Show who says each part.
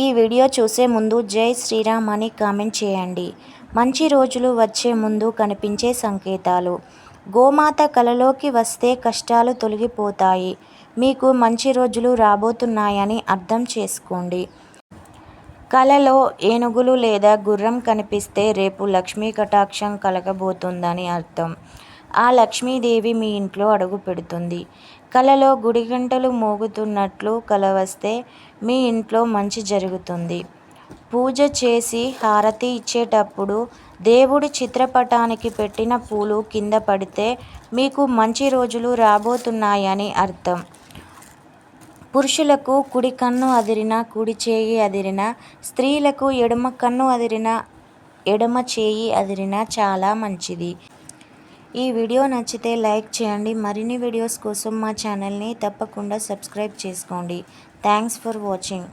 Speaker 1: ఈ వీడియో చూసే ముందు జై శ్రీరామ్ అని కామెంట్ చేయండి. మంచి రోజులు వచ్చే ముందు కనిపించే సంకేతాలు. గోమాత కలలోకి వస్తే కష్టాలు తొలగిపోతాయి. మీకు మంచి రోజులు రాబోతున్నాయని అర్థం చేసుకోండి. కలలో ఏనుగులు లేదా గుర్రం కనిపిస్తే రేపు లక్ష్మీ కటాక్షం కలగబోతుందని అర్థం. ఆ లక్ష్మీదేవి మీ ఇంట్లో అడుగు పెడుతుంది. కలలో గుడి గంటలు మోగుతున్నట్లు కల వస్తే మీ ఇంట్లో మంచి జరుగుతుంది. పూజ చేసి హారతి ఇచ్చేటప్పుడు దేవుడి చిత్రపటానికి పెట్టిన పూలు కింద పడితే మీకు మంచి రోజులు రాబోతున్నాయని అర్థం. పురుషులకు కుడి కన్ను అదిరిన కుడి చేయి అదిరిన స్త్రీలకు ఎడమ కన్ను అదిరిన ఎడమ చేయి అదిరిన చాలా మంచిది. ఈ వీడియో నచ్చితే లైక్ చేయండి. మరిన్ని వీడియోస్ కోసం మా ఛానల్ని తప్పకుండా సబ్స్క్రైబ్ చేసుకోండి. Thanks for watching.